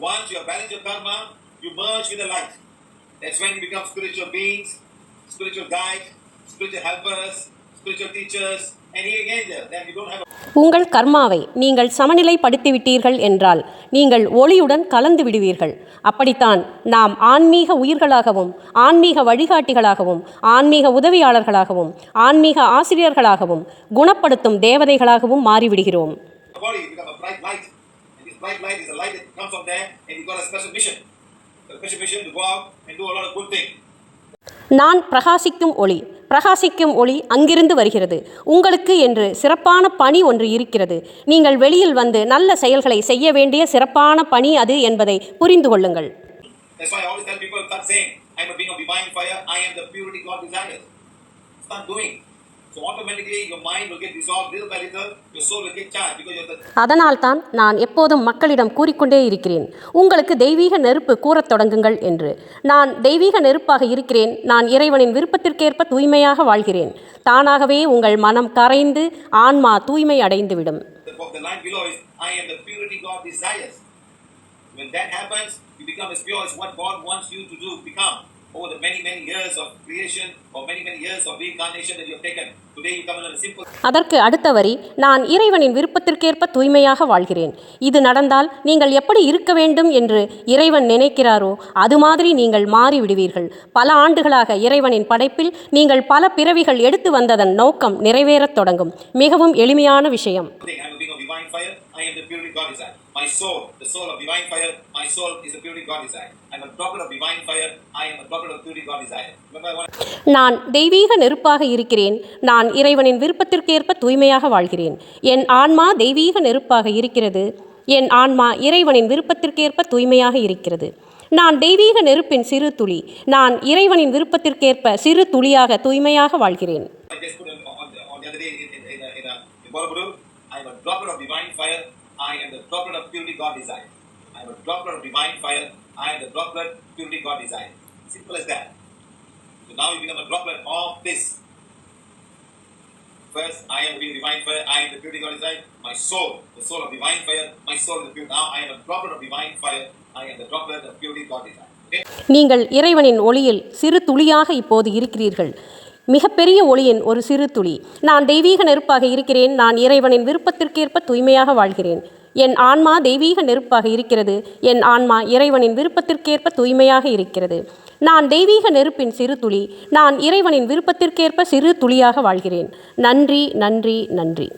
Once you have balanced your karma, you merge with the light. That's when you become spiritual beings, spiritual guides, spiritual helpers, spiritual teachers, and even angels. Then you don't have a உங்கள் கர்மாவை நீங்கள் சமநிலைப்படுத்திவிட்டீர்கள் என்றால் நீங்கள் ஒளியுடன் கலந்து விடுவீர்கள் அப்படித்தான் நாம் ஆன்மீக உயிர்களாகவும் ஆன்மீக வழிகாட்டிகளாகவும் ஆன்மீக உதவியாளர்களாகவும் ஆன்மீக ஆசிரியர்களாகவும் குணப்படுத்தும் தேவதைகளாகவும் மாறிவிடுகிறோம் you comes from there, and you've got a special mission. A special mission to go out and do a lot of good things. நான் பிரகாசிக்கும் ஒளி பிரகாசிக்கும் ஒளி அங்கிருந்து வருகிறது உங்களுக்கு என்று சிறப்பான பணி ஒன்று இருக்கிறது நீங்கள் வெளியில் வந்து நல்ல செயல்களை செய்ய வேண்டிய சிறப்பான பணி அது என்பதை புரிந்து கொள்ளுங்கள் That's அதனால்தான் நான் எப்போதும் மக்களிடம் கூறிக்கொண்டே இருக்கிறேன். உங்களுக்கு தெய்வீக நெருப்பு கூறத் தொடங்குங்கள் என்று. நான் தெய்வீக நெருப்பாக இருக்கிறேன். நான் இறைவனின் விருப்பத்திற்கேற்ப தூய்மையாக வாழ்கிறேன். தானாகவே உங்கள் மனம் கரைந்து ஆன்மா தூய்மை அடைந்துவிடும். When that happens, you become as pure as what God wants you to do, become. Over the many, many years of creation or many, many years of reincarnation that you have taken. Today you come in a simple அதற்கு அடுத்த வரி நான் இறைவனின் விருப்பத்திற்கேற்ப தூய்மையாக வாழ்கிறேன். இது நடந்தால் நீங்கள் எப்படி இருக்க வேண்டும் என்று இறைவன் நினைக்கிறாரோ அது மாதிரி நீங்கள் மாறிவிடுவீர்கள். பல ஆண்டுகளாக இறைவனின் படைப்பில் நீங்கள் பல பிறவிகள் எடுத்து வந்ததன் நோக்கம் நிறைவேறத் தொடங்கும். மிகவும் எளிமையான விஷயம் thing. I'm a being of divine fire. I am the purity God desire. My soul, the soul of divine fire. My soul is the purity God desire. I'm a droplet of divine fire. I am a droplet of purity God desire. நான் தெய்வீக நெருப்பாக இருக்கிறேன் நான் இறைவனின் விருப்பத்திற்கேற்ப தூய்மையாக வாழ்கிறேன் என் ஆன்மா தெய்வீக நெருப்பாக இருக்கிறது என் ஆன்மா இறைவனின் விருப்பத்திற்கேற்ப தூய்மையாக இருக்கிறது நான் தெய்வீக நெருப்பின் சிறு துளி நான் இறைவனின் விருப்பத்திற்கேற்ப சிறு துளியாக தூய்மையாக வாழ்கிறேன் I am a of divine fire. I am the droplet of purity God desired. I am a droplet of divine fire. I am the droplet purity God desired. Simple as that. So now you become a droplet of this. First, I am being divine fire. I am the purity God desired. My soul, the soul of divine fire. My soul is the purity. Now I am a droplet of divine fire. I am the droplet of purity God desired. நீங்கள் இறைவனின் ஒளியில் சிறு துளியாக இப்போது இருக்கிறீர்கள் மிகப்பெரிய ஒளியின் ஒரு சிறு துளி. நான் தெய்வீக நெருப்பாக இருக்கிறேன். நான் இறைவனின் விருப்பத்திற்கேற்ப தூய்மையாக வாழ்கிறேன். என் ஆன்மா தெய்வீக நெருப்பாக இருக்கிறது. என் ஆன்மா இறைவனின் விருப்பத்திற்கேற்ப தூய்மையாக இருக்கிறது. நான் தெய்வீக நெருப்பின் சிறு துளி. நான் இறைவனின் விருப்பத்திற்கேற்ப சிறு துளியாக வாழ்கிறேன். நன்றி நன்றி நன்றி.